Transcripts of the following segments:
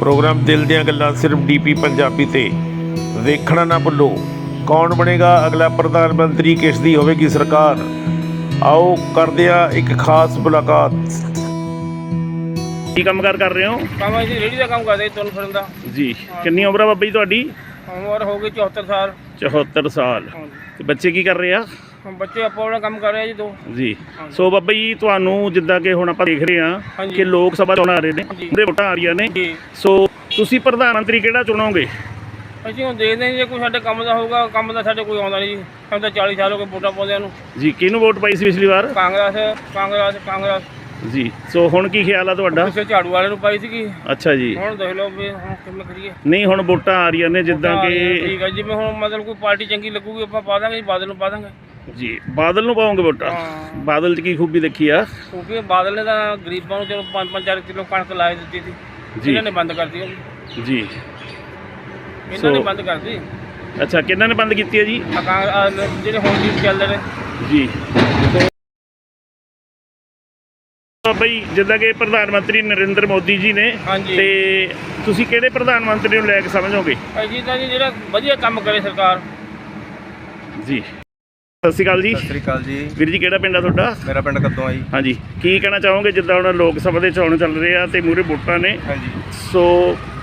Programme ਦਿਲ ਦੀਆਂ ਗੱਲਾਂ ਸਿਰਫ ਡੀਪੀ ਪੰਜਾਬੀ ਤੇ। ਵੇਖਣਾ ਨਾ ਭੁੱਲੋ ਕੌਣ ਬਣੇਗਾ ਅਗਲਾ ਪ੍ਰਧਾਨ ਮੰਤਰੀ ਕਿਸ ਦੀ ਹੋਵੇਗੀ ਸਰਕਾਰ? ਆਓ ਕਰਦੇ ਆ ਇੱਕ ਖਾਸ ਮੁਲਾਕਾਤ। ਕੀ ਕੰਮਕਾਰ ਕਰ ਰਹੇ ਹੋ? ਕੰਮ ਅਸੀਂ ਰੇੜੀ ਦਾ ਕੰਮ ਕਰਦੇ ਸੀ ਤੁਰਨ ਫਿਰਨ ਦਾ। ਜੀ ਕਿੰਨੀ ਉਮਰ ਆ ਬਾਬਾ ਜੀ ਤੁਹਾਡੀ? ਉਮਰ ਹੋ ਗਈ 74 ਸਾਲ। 74 ਸਾਲ। ਤੇ ਬੱਚੇ ਕੀ ਕਰ ਰਹੇ ਆ? ਬੱਚੇ ਆਪੋ ਆਪਣਾ ਕੰਮ ਕਰ ਰਹੇ ਆ ਜੀ ਦੋ। ਜੀ। ਸੋ ਬਾਬਾ ਜੀ ਤੁਹਾਨੂੰ ਜਿੱਦਾਂ ਕਿ ਹੁਣ ਆਪਾਂ ਦੇਖ ਰਹੇ ਹਾਂ ਹਾਂਜੀ। ਕਿ ਲੋਕ ਸਭਾ ਚੋਣਾਂ ਆ ਰਹੇ ਨੇ ਹਾਂਜੀ। ਉਹਦੇ ਵੋਟਾਂ ਆ ਰਹੀਆਂ ਨੇ। ਜੀ। ਸੋ ਤੁਸੀਂ ਪ੍ਰਧਾਨ ਮੰਤਰੀ ਕਿਹੜਾ ਚੁਣੋਗੇ? ਅਸੀਂ ਹੁਣ ਦੇਖਦੇ ਹਾਂ ਜੇ ਕੋਈ ਸਾਡੇ ਕੰਮ ਦਾ ਹੋਊਗਾ ਕੰਮ ਦਾ ਸਾਡੇ ਕੋਈ ਆਉਂਦਾ ਨਹੀਂ ਜੀ। ਸਾਨੂੰ ਤਾਂ 40 ਸਾਲ ਹੋ ਗਏ ਵੋਟਾਂ ਪਾਉਂਦਿਆਂ ਨੂੰ। ਜੀ ਕਿਹਨੂੰ ਵੋਟ ਪਾਈ ਸੀ ਪਿਛਲੀ ਵਾਰ? ਕਾਂਗਰਸ ਕਾਂਗਰਸ ਕਾਂਗਰਸ। ਜੀ ਸੋ ਹੁਣ ਕੀ ਖਿਆਲ ਆ ਤੁਹਾਡਾ? ਕਿਸੇ ਝਾੜੂ ਵਾਲੇ ਨੂੰ ਪਾਈ ਸੀਗੀ। ਅੱਛਾ ਜੀ। ਹੁਣ ਦੇਖ ਲਓ ਵੀ ਹੁਣ ਕਿਵੇਂ ਕਰੀਏ। ਨਹੀਂ ਹੁਣ ਵੋਟਾਂ ਆ ਰਹੀਆਂ ਨੇ ਜਿੱਦਾਂ ਕਿ ਠੀਕ ਹੈ ਜਿਵੇਂ ਹੁਣ ਮਤਲਬ ਕੋਈ ਪਾਰਟੀ ਚੰਗੀ ਲੱਗੂਗੀ ਆਪਾਂ ਪਾ ਦਾਂਗੇ ਜੀ ਬਾਦਲ ਨੂੰ ਪਾ ਦਾਂਗੇ। ਜੀ ਬਾਦਲ ਨੂੰ ਪਾਉਂਗੇ ਵੋਟਾਂ? ਹਾਂ। ਬਾਦਲ 'ਚ ਕੀ ਖੂਬੀ ਦੇਖੀ ਆ? ਕਿਉਂਕਿ ਬਾਦਲ ਨੇ ਤਾਂ ਗਰੀਬਾਂ ਨੂੰ ਚਲੋ 5-5 ਕਿਲੋ ਕਣਕ ਲਾਏ ਦਿੱਤੀ ਸੀ। ਜੀ। ਇਹਨਾਂ ਨੇ ਬੰਦ ਕਰਤੀ ਉਹ ਵੀ। ਜੀ। ਇਹਨਾਂ ਨੇ ਸੋ- ਬੰਦ ਕਰਤੀ। ਅੱਛਾ ਕਿਹਨਾਂ ਨੇ ਬੰਦ ਕੀਤੀ ਹੈ ਜੀ? ਆ ਕਾਂ- ਆ ਜਿਹੜੇ ਹੁਣ ਜੀ ਚੱਲਦੇ ਨੇ। ਜੀ। ਜੀ ਜਿੱਦਾਂ ਕਿ ਪ੍ਰਧਾਨ ਮੰਤਰੀ ਨਰਿੰਦਰ ਮੋਦੀ ਜੀ ਨੇ ਹਾਂਜੀ। ਤੇ ਤੁਸੀਂ ਕਿਹੜੇ ਪ੍ਰਧਾਨ ਮੰਤਰੀ ਨੂੰ ਲੈ ਕੇ ਸਮਝੋਗੇ? ਅਜੀ ਤਾਂ ਜੀ ਜਿਹੜਾ ਵਧੀਆ ਕੰਮ ਕਰੇ ਸਰਕਾਰ। ਜੀ। ਸਤਿ ਸ਼੍ਰੀ ਅਕਾਲ ਜੀ। ਸਤਿ ਸ੍ਰੀ ਅਕਾਲ ਜੀ। ਵੀਰ ਜੀ ਕਿਹੜਾ ਪਿੰਡ ਆ ਤੁਹਾਡਾ? ਮੇਰਾ ਪਿੰਡ ਕੱਦੋਂ ਆ ਜੀ। ਹਾਂਜੀ। ਕੀ ਕਹਿਣਾ ਚਾਹੋਗੇ ਜਿੱਦਾਂ ਹੁਣ ਲੋਕ ਸਭਾ ਦੇ ਚੋਣ ਚੱਲ ਰਹੇ ਆ ਤੇ ਮੂਰੇ ਵੋਟਾਂ ਨੇ? ਹਾਂਜੀ। ਸੋ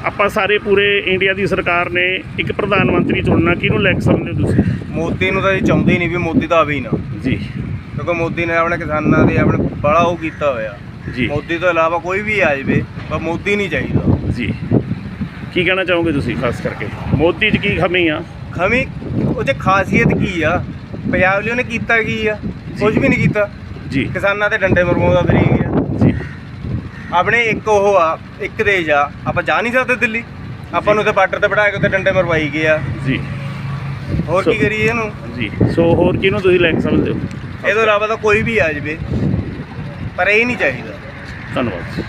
ਆਪਾਂ ਸਾਰੇ ਪੂਰੇ ਇੰਡੀਆ ਦੀ ਸਰਕਾਰ ਨੇ ਇੱਕ ਪ੍ਰਧਾਨ ਮੰਤਰੀ ਚੁਣਨਾ ਕਿਹਨੂੰ ਲੈ ਕੇ ਸਮਝਦੇ ਹੋ ਤੁਸੀਂ? ਮੋਦੀ ਨੂੰ ਤਾਂ ਜੀ ਚਾਹੁੰਦੇ ਹੀ ਨਹੀਂ ਵੀ ਮੋਦੀ ਤਾਂ ਆਵੇ ਹੀ ਨਾ। ਜੀ। ਕਿਉਂਕਿ ਮੋਦੀ ਨੇ ਆਪਣੇ ਕਿਸਾਨਾਂ ਦੇ ਆਪਣੇ ਬੜਾ ਉਹ ਕੀਤਾ ਹੋਇਆ। ਜੀ। ਮੋਦੀ ਤੋਂ ਇਲਾਵਾ ਕੋਈ ਵੀ ਆ ਜਾਵੇ ਪਰ ਮੋਦੀ ਨਹੀਂ ਚਾਹੀਦਾ। ਜੀ। ਕੀ ਕਹਿਣਾ ਚਾਹੋਗੇ ਤੁਸੀਂ ਖਾਸ ਕਰਕੇ? ਮੋਦੀ 'ਚ ਕੀ ਕਮੀ ਆ? ਖਮੀ ਉਹ 'ਚ ਖਾਸੀਅਤ ਕੀ ਆ? ਪੰਜਾਬ ਲਈ ਉਹਨੇ ਕੀਤਾ ਕੀ ਆ? ਕੁਝ ਵੀ ਨਹੀਂ ਕੀਤਾ। ਜੀ। ਕਿਸਾਨਾਂ ਤੇ ਡੰਡੇ ਮਰਵਾਉਂਦਾ ਫਿਰੀ ਗਿਆ ਜੀ। ਆਪਣੇ ਇੱਕ ਉਹ ਆ ਇੱਕ ਦੇਸ਼ ਆ। ਆਪਾਂ ਜਾ ਨਹੀਂ ਸਕਦੇ ਦਿੱਲੀ। ਆਪਾਂ ਨੂੰ ਤੇ ਬਾਰਡਰ ਤੇ ਬਿਠਾ ਕੇ ਉੱਤੇ ਡੰਡੇ ਮਰਵਾਈ ਗਏ ਆ। ਜੀ। ਹੋਰ ਕੀ ਕਰੀਏ ਇਹਨੂੰ? ਜੀ। ਸੋ ਹੋਰ ਕਿਹਨੂੰ ਤੁਸੀਂ ਲੈ ਕੇ ਸਮਝਦੇ ਹੋ? ਇਹ ਤੋਂ ਇਲਾਵਾ ਤਾਂ ਕੋਈ ਵੀ ਆ ਜਾਵੇ। ਪਰ ਇਹ ਨਹੀਂ ਚਾਹੀਦਾ। ਧੰਨਵਾਦ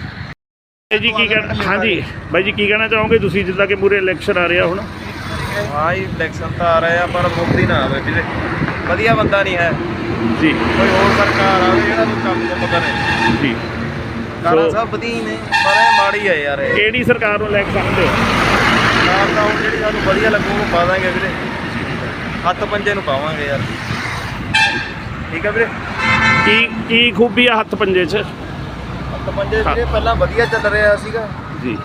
ਇਹ ਜੀ ਕੀ ਕਹਿਣਾ ਹਾਂਜੀ। ਬਾਈ ਜੀ ਕੀ ਕਹਿਣਾ ਚਾਹੋਗੇ ਤੁਸੀਂ ਜਿੱਦਾਂ ਕਿ ਪੂਰੇ ਇਲੈਕਸ਼ਨ ਆ ਰਿਹਾ ਹੁਣ? ਹਾਂ ਜੀ ਇਲੈਕਸ਼ਨ ਤਾਂ ਆ ਰਹੇ ਆ ਪਰ ਮੋਦੀ ਨਾ ਆਵੇ ਵੀਰੇ। ਵਧੀਆ ਬੰਦਾ ਨਹੀਂ ਹੈ। ਜੀ। ਕੋਈ ਹੋਰ ਸਰਕਾਰ ਆਵੇ ਜਿਹੜਾ ਕੋਈ ਕੰਮ ਕੁਮ ਕਰੇ ਜੀ। ਕਾਰਾਂ ਸਭ ਵਧੀਆ ਨੇ ਪਰ ਇਹ ਮਾੜੀ ਹੈ ਯਾਰ ਇਹ। ਕਿਹੜੀ ਸਰਕਾਰ ਨੂੰ ਲੈ ਕੇ ਸਮਝਦੇ ਸਰਕਾਰ ਤਾਂ ਹੁਣ ਜਿਹੜੀ ਸਾਨੂੰ ਵਧੀਆ ਲੱਗੂ ਉਹ ਪਾ ਦਾਂਗੇ ਵੀਰੇ। ਹੱਥ ਪੰਜੇ ਨੂੰ ਪਾਵਾਂਗੇ ਯਾਰ। ਠੀਕ ਹੈ ਵੀਰੇ? ਕੀ ਕੀ ਖੂਬੀ ਆ ਹੱਥ ਪੰਜੇ 'ਚ? ਹੱਥ ਪੰਜੇ ਵੀਰੇ ਪਹਿਲਾਂ ਵਧੀਆ ਚੱਲ ਰਿਹਾ ਸੀਗਾ। ਜੀ।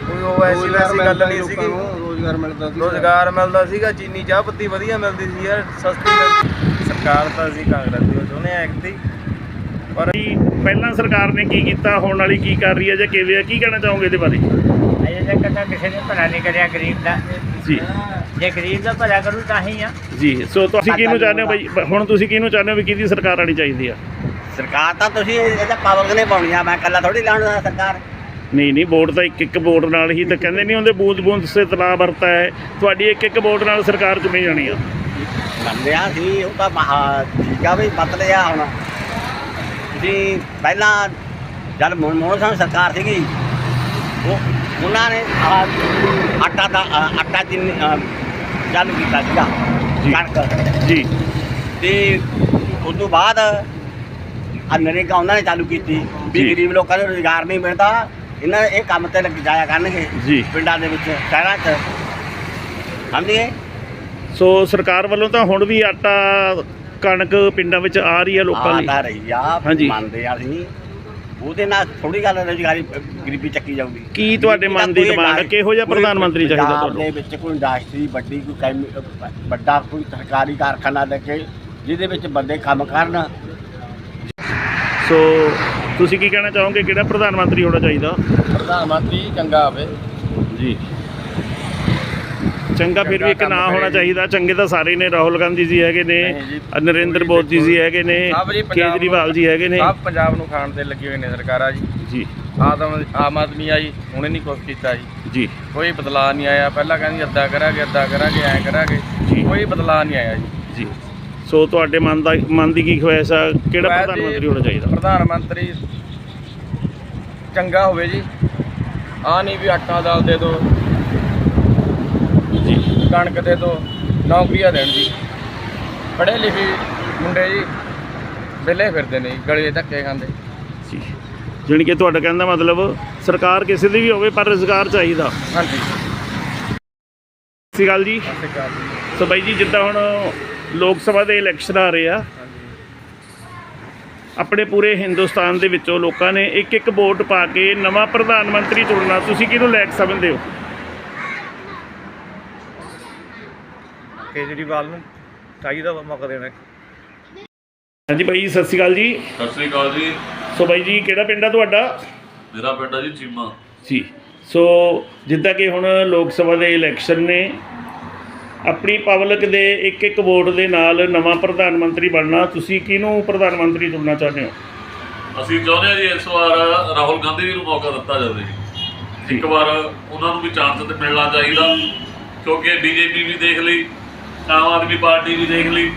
ਕੋਈ ਉਹ ਐਸੀ ਵੈਸੀ ਗੱਲ ਨਹੀਂ ਸੀਗੀ। ਰੋਜ਼ਗਾਰ ਮਿਲਦਾ ਸੀ ਰੋਜ਼ਗਾਰ ਮਿਲਦਾ ਸੀਗਾ ਚੀਨੀ ਚਾਹ ਪੱਤੀ ਵਧੀਆ ਮਿਲਦੀ ਸੀ ਯਾਰ ਸਸਤੀ ਮਿਲਦੀ ਸਰਕਾਰ ਤਾਂ ਅਸੀਂ ਕਾਂਗਰਸ ਦੀ ਉਹ ਚਾਹੁੰਦੇ ਆ ਐਕਟੀ ਪਰ ਪਹਿਲਾਂ ਸਰਕਾਰ ਨੇ ਕੀ ਕੀਤਾ ਹੁਣ ਵਾਲੀ ਕੀ ਕਰ ਰਹੀ ਹੈ ਜਾਂ ਕਿਵੇਂ ਆ ਕੀ ਕਹਿਣਾ ਚਾਹੋਗੇ ਇਹਦੇ ਬਾਰੇ? ਅਜੇ ਤੱਕ ਤਾਂ ਕਿਸੇ ਨੇ ਭਲਾ ਨਹੀਂ ਕਰਿਆ ਗਰੀਬ ਦਾ। ਜੀ। ਜੇ ਗਰੀਬ ਦਾ ਭਲਾ ਕਰੂ ਤਾਂ ਹੀ ਆ। ਜੀ ਸੋ ਤੁਸੀਂ ਕਿਹਨੂੰ ਚਾਹੁੰਦੇ ਹੋ ਬਾਈ? ਹੁਣ ਤੁਸੀਂ ਕਿਹਨੂੰ ਚਾਹੁੰਦੇ ਹੋ ਵੀ ਕਿਹਦੀ ਸਰਕਾਰ ਆਣੀ ਚਾਹੀਦੀ ਆ? ਸਰਕਾਰ ਤਾਂ ਤੁਸੀਂ ਇਹਦਾ ਪਬਲਿਕ ਨੇ ਪਾਉਣੀ ਆ ਮੈਂ ਕੱਲਾ ਥੋੜੀ ਲਾਉਣ ਦਾ ਸਰਕਾਰ। ਨਹੀਂ ਨਹੀਂ ਵੋਟ ਤਾਂ ਇੱਕ ਇੱਕ ਵੋਟ ਨਾਲ ਹੀ ਤਾਂ ਕਹਿੰਦੇ ਨਹੀਂ ਹੁੰਦੇ ਬੂੰਦ ਬੂੰਦ ਸੇ ਤਲਾ ਵਰਤਾ ਹੈ। ਤੁਹਾਡੀ ਇੱਕ ਇੱਕ ਵੋਟ ਨਾਲ ਸਰਕਾਰ ਚੁਣੀ ਜਾਣੀ ਆ। ਮੰਨਦੇ ਆ ਸੀ ਉਹ ਤਾਂ ਮਹਾ- ਠੀਕ ਆ ਵੀ ਬਦਲ ਆ ਹੁਣ। ਜੀ ਪਹਿਲਾਂ ਜਦ ਮਨਮੋਹਨ ਸਿੰਘ ਸਰਕਾਰ ਸੀਗੀ ਉਹ ਉਹਨਾਂ ਨੇ ਆਟਾ ਦਾ ਆਟਾ ਜਿੰਨ ਚਾਲੂ ਕੀਤਾ ਸੀਗਾ ਜੀ। ਕਣਕ। ਜੀ। ਤੇ ਉਸ ਤੋਂ ਬਾਅਦ ਆ ਨਰੇਗਾ ਉਹਨਾਂ ਨੇ ਚਾਲੂ ਕੀਤੀ ਵੀ। ਗਰੀਬ ਲੋਕਾਂ ਨੂੰ ਰੁਜ਼ਗਾਰ ਨਹੀਂ ਮਿਲਦਾ। ਇਹਨਾਂ ਇਹ ਕੰਮ ਤੇ ਲੱਗ ਜਾਇਆ ਕਰਨਗੇ ਜੀ। ਪਿੰਡਾਂ ਦੇ ਵਿੱਚ ਸ਼ਹਿਰਾਂ 'ਚ ਸਮਝੇ ਸੋ ਸਰਕਾਰ ਵੱਲੋਂ ਤਾਂ ਹੁਣ ਵੀ ਆਟਾ ਕਣਕ ਪਿੰਡਾਂ ਵਿੱਚ ਆ ਰਹੀ ਹੈ ਲੋਕਾਂ ਲਈ ਆਦਾ ਰਹੀ ਆ ਹਾਂਜੀ। ਮੰਨਦੇ ਆ ਅਸੀਂ ਉਹਦੇ ਨਾਲ ਥੋੜੀ ਗੱਲ ਰੁਜ਼ਗਾਰੀ ਗਰੀਬੀ ਚੱਕੀ ਜਾਊਗੀ ਕੀ ਤੁਹਾਡੇ ਮਨ ਦੀ ਡਿਮਾਂਡ ਹੈ? ਕਿਹੋ ਜਿਹਾ ਪ੍ਰਧਾਨ ਮੰਤਰੀ ਚਾਹੀਦਾ ਪੰਜਾਬ ਤੁਹਾਨੂੰ? ਦੇ ਵਿੱਚ ਕੋਈ ਇੰਡਸਟਰੀ ਵੱਡੀ ਕੋਈ ਕੈਮੀ ਵੱਡਾ ਕੋਈ ਸਰਕਾਰੀ ਕਾਰਖਾਨਾ ਲੱਗੇ ਜਿਹਦੇ ਵਿੱਚ ਬੰਦੇ ਕੰਮ ਕਰਨ ਸੋ ਤੁਸੀਂ ਕੀ ਕਹਿਣਾ ਚਾਹੋਗੇ? ਕਿਹੜਾ ਪ੍ਰਧਾਨ ਮੰਤਰੀ ਹੋਣਾ ਚਾਹੀਦਾ? ਪ੍ਰਧਾਨ ਮੰਤਰੀ ਚੰਗਾ ਆਵੇ। ਜੀ। ਚੰਗਾ ਫਿਰ ਵੀ ਇੱਕ ਨਾਂ ਹੋਣਾ। ਚਾਹੀਦਾ। ਚੰਗੇ ਤਾਂ ਸਾਰੇ ਨੇ ਰਾਹੁਲ ਗਾਂਧੀ ਜੀ ਹੈਗੇ ਨੇ। ਨਰਿੰਦਰ ਮੋਦੀ ਜੀ ਹੈਗੇ ਨੇ ਕੇਜਰੀਵਾਲ ਜੀ ਹੈਗੇ ਨੇ। ਸਭ ਪੰਜਾਬ ਨੂੰ ਖਾਣ ਤੇ ਲੱਗੇ ਹੋਏ ਨੇ ਸਰਕਾਰਾਂ ਜੀ। ਜੀ। ਆਦਮ ਆਮ ਆਦਮੀ ਆਈ ਹੁਣੇ ਨਹੀਂ ਕੁਛ ਕੀਤਾ ਜੀ। ਜੀ। ਕੋਈ ਬਦਲਾਅ ਨਹੀਂ ਆਇਆ। ਪਹਿਲਾਂ ਕਹਿੰਦੀ ਅੱਦਾ ਕਰਾਂਗੇ ਅੱਦਾ ਕਰਾਂਗੇ ਐਂ ਕਰਾਂਗੇ। ਕੋਈ ਬਦਲਾਅ ਨਹੀਂ ਆਇਆ ਜੀ। ਜੀ। ਸੋ ਤੁਹਾਡੇ ਮਨ ਦਾ ਮਨ ਦੀ ਕੀ ਖੁਆਇਸ਼ ਆ? ਕਿਹੜਾ ਮੈਂ ਪ੍ਰਧਾਨ ਜੀ ਮੰਤਰੀ ਹੋਣਾ ਚਾਹੀਦਾ? ਪ੍ਰਧਾਨ ਮੰਤਰੀ ਚੰਗਾ ਹੋਵੇ ਜੀ। ਆ ਨਹੀਂ ਵੀ ਆਟਾ ਦਾਲ ਦੇ ਦਿਓ ਜੀ। ਕਣਕ ਦੇ ਦਿਓ ਨੌਕਰੀਆਂ ਦੇਣ ਜੀ। ਪੜ੍ਹੇ ਲਿਖੇ ਮੁੰਡੇ ਜੀ ਵਿਹਲੇ ਫਿਰਦੇ ਨੇ ਜੀ, ਗਲੇ ਦੇ ਧੱਕੇ ਖਾਂਦੇ। ਜੀ। ਜਾਣੀ ਕਿ ਤੁਹਾਡਾ ਕਹਿਣ ਦਾ ਮਤਲਬ ਸਰਕਾਰ ਕਿਸੇ ਦੀ ਵੀ ਹੋਵੇ ਪਰ ਰੁਜ਼ਗਾਰ ਚਾਹੀਦਾ। ਹਾਂਜੀ। ਸਤਿ ਸ਼੍ਰੀ ਅਕਾਲ ਜੀ। ਸੋ ਬਾਈ ਜੀ ਜਿੱਦਾਂ ਹੁਣ ਲੋਕ ਸਭਾ ਦੇ ਇਲੈਕਸ਼ਨ ਆ ਰਹੇ ਆ। ਆਪਣੇ ਪੂਰੇ ਹਿੰਦੁਸਤਾਨ ਦੇ ਵਿੱਚੋਂ ਲੋਕਾਂ ਨੇ ਇੱਕ ਇੱਕ ਵੋਟ ਪਾ ਕੇ ਨਵਾਂ ਪ੍ਰਧਾਨ ਮੰਤਰੀ ਚੁਣਨਾ ਤੁਸੀਂ ਕਿਹਨੂੰ ਲਾਇਕ ਸਮਝਦੇ ਹੋ? ਕੇਜਰੀਵਾਲ ਨੂੰ ਚਾਹੀਦਾ ਵਾ ਮੌਕਾ ਦੇਣਾ। ਹਾਂਜੀ ਬਾਈ ਸਤਿ ਸ਼੍ਰੀ ਅਕਾਲ ਜੀ। ਸਤਿ ਸ੍ਰੀ ਅਕਾਲ ਜੀ। ਸੋ ਬਾਈ ਜੀ ਕਿਹੜਾ ਪਿੰਡ ਆ ਤੁਹਾਡਾ? ਮੇਰਾ ਪਿੰਡ ਆ ਜੀ ਚੀਮਾ। ਜੀ। ਸੋ ਜਿੱਦਾਂ ਕਿ ਹੁਣ ਲੋਕ ਸਭਾ ਦੇ ਇਲੈਕਸ਼ਨ ਨੇ ਆਪਣੀ ਪਬਲਿਕ ਦੇ ਇੱਕ ਇੱਕ ਵੋਟ ਦੇ ਨਾਲ ਨਵਾਂ ਪ੍ਰਧਾਨ ਮੰਤਰੀ ਬਣਨਾ ਤੁਸੀਂ ਕਿਹਨੂੰ ਪ੍ਰਧਾਨ ਮੰਤਰੀ ਚੁਣਨਾ ਚਾਹੁੰਦੇ ਹੋ? ਅਸੀਂ ਚਾਹੁੰਦੇ ਹਾਂ ਜੀ ਇਸ ਵਾਰ ਰਾਹੁਲ ਗਾਂਧੀ ਜੀ ਨੂੰ ਮੌਕਾ ਦਿੱਤਾ ਜਾਵੇ। ਜੀ ਇੱਕ ਵਾਰ ਉਹਨਾਂ ਨੂੰ ਵੀ ਚਾਂਸ ਤੇ ਮਿਲਣਾ ਚਾਹੀਦਾ ਕਿਉਂਕਿ ਬੀਜੇਪੀ ਵੀ ਦੇਖ ਲਈ ਆਮ ਆਦਮੀ ਪਾਰਟੀ ਵੀ ਦੇਖ ਲਈ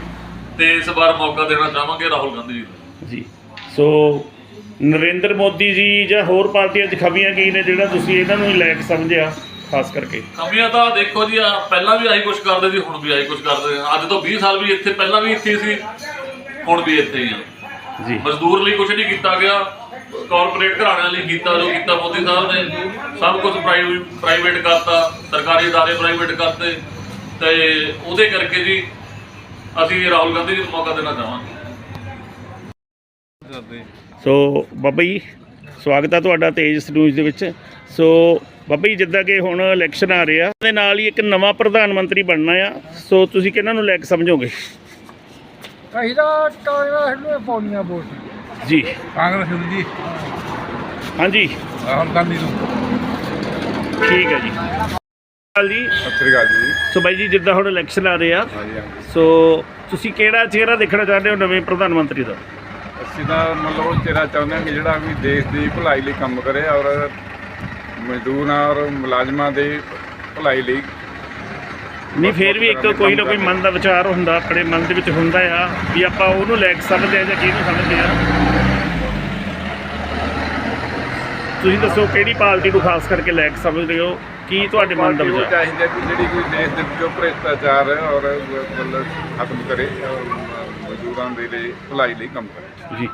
ਤੇ ਇਸ ਵਾਰ ਮੌਕਾ ਦੇਣਾ ਚਾਹਾਂਗੇ ਰਾਹੁਲ ਗਾਂਧੀ ਜੀ ਨੂੰ ਜੀ। ਸੋ ਨਰਿੰਦਰ ਮੋਦੀ ਜੀ ਜਾਂ ਹੋਰ ਪਾਰਟੀਆਂ 'ਚ ਖਬੀਆਂ ਕੀ ਨੇ ਜਿਹੜਾ ਤੁਸੀਂ ਇਹਨਾਂ ਨੂੰ ਹੀ ਲਾਇਕ ਸਮਝਿਆ? ਖਾਸ ਕਰਕੇ ਕਮੀਆਂ ਤਾਂ ਦੇਖੋ ਜੀ ਆਹ ਪਹਿਲਾਂ ਵੀ ਆਹੀ ਕੁਝ ਕਰਦੇ ਸੀ ਹੁਣ ਵੀ ਆਹੀ ਕੁਝ ਕਰਦੇ ਆ ਅੱਜ ਤੋਂ 20 ਸਾਲ ਵੀ ਇੱਥੇ ਪਹਿਲਾਂ ਵੀ ਇੱਥੇ ਸੀ ਹੁਣ ਵੀ ਇੱਥੇ ਹੀ ਆ ਜੀ ਮਜ਼ਦੂਰ ਲਈ ਕੁਝ ਨਹੀਂ ਕੀਤਾ ਗਿਆ ਕਾਰਪੋਰੇਟ ਘਰਾਣਿਆਂ ਲਈ ਕੀਤਾ ਜੋ ਕੀਤਾ ਮੋਦੀ ਸਾਹਿਬ ਨੇ ਸਭ ਕੁਝ ਪ੍ਰਾਈਵੇਟ ਕਰਤਾ ਸਰਕਾਰੀ ادارے ਪ੍ਰਾਈਵੇਟ ਕਰਤੇ ਤੇ ਉਹਦੇ ਕਰਕੇ ਜੀ ਅਸੀਂ ਰਾਹੁਲ ਗਾਂਧੀ ਜੀ ਨੂੰ ਮੌਕਾ ਦੇਣਾ ਚਾਹਾਂਗੇ ਸੋ ਬਾਬਾ ਜੀ ਸਵਾਗਤ ਹੈ ਤੁਹਾਡਾ ਤੇਜ ਨਿਊਜ਼ ਦੇ ਵਿੱਚ ਸੋ ਬਾਬਾ ਜੀ ਜਿੱਦਾਂ ਕਿ ਹੁਣ ਇਲੈਕਸ਼ਨ ਆ ਰਿਹਾ ਦੇ ਨਾਲ ਹੀ ਇੱਕ ਨਵਾਂ ਪ੍ਰਧਾਨ ਮੰਤਰੀ ਬਣਨਾ ਆ। ਸੋ ਤੁਸੀਂ ਕਿਹਨਾਂ ਨੂੰ ਲਾਇਕ ਸਮਝੋਗੇ? ਅਸੀਂ ਤਾਂ ਕਾਂਗਰਸ ਨੂੰ ਪਾਉਣੀਆਂ ਵੋਟ। ਜੀ। ਕਾਂਗਰਸ ਨੂੰ ਜੀ। ਹਾਂਜੀ। ਰਾਹੁਲ ਗਾਂਧੀ ਨੂੰ। ਠੀਕ ਹੈ ਜੀ। ਹਾਲ ਜੀ। ਸਤਿ ਸ੍ਰੀ ਅਕਾਲ ਜੀ। ਸੋ ਬਾਈ ਜੀ ਜਿੱਦਾਂ ਹੁਣ ਇਲੈਕਸ਼ਨ ਆ ਰਹੇ ਆ ਸੋ ਤੁਸੀਂ ਕਿਹੜਾ ਚਿਹਰਾ ਦੇਖਣਾ ਚਾਹੁੰਦੇ ਹੋ ਨਵੇਂ ਪ੍ਰਧਾਨ ਮੰਤਰੀ ਦਾ? ਅਸੀਂ ਤਾਂ ਮਤਲਬ ਚਿਹਰਾ ਚਾਹੁੰਦੇ ਹਾਂ ਕਿ ਜਿਹੜਾ ਵੀ ਦੇਸ਼ ਦੀ ਭਲਾਈ ਲਈ ਕੰਮ ਕਰੇ ਔਰ ਮਜ਼ਦੂਰਾਂ ਔਰ ਮੁਲਾਜ਼ਮਾਂ ਦੇ ਭਲਾਈ ਲਈ ਨਹੀਂ ਫੇਰ ਵੀ ਇੱਕ ਕੋਈ ਨਾ ਕੋਈ ਮਨ ਦਾ ਵਿਚਾਰ ਹੁੰਦਾ ਆਪਣੇ ਮਨ ਦੇ ਵਿੱਚ ਹੁੰਦਾ ਆ ਵੀ ਆਪਾਂ ਉਹਨੂੰ ਲਾਇਕ ਸਮਝਦੇ ਆ ਜਾਂ ਕਿਹਨੂੰ ਸਮਝਦੇ ਆ। ਤੁਸੀਂ ਦੱਸੋ ਕਿਹੜੀ ਪਾਰਟੀ ਨੂੰ ਖਾਸ ਕਰਕੇ ਲਾਇਕ ਸਮਝਦੇ ਹੋ? ਕੀ ਤੁਹਾਡੇ ਮਨ ਦਾ ਵਿਚਾਰ? ਚਾਹੀਦੀ ਕਿ ਜਿਹੜੀ ਕੋਈ ਦੇਸ਼ ਦੇ ਵਿੱਚੋਂ ਭ੍ਰਿਸ਼ਟਾਚਾਰ ਹੈ ਔਰ ਮਤਲਬ ਖਤਮ ਕਰੇ ਔਰ ਮਜ਼ਦੂਰਾਂ ਦੇ ਲਈ ਭਲਾਈ ਲਈ ਕੰਮ ਕਰੇ। ਜੀ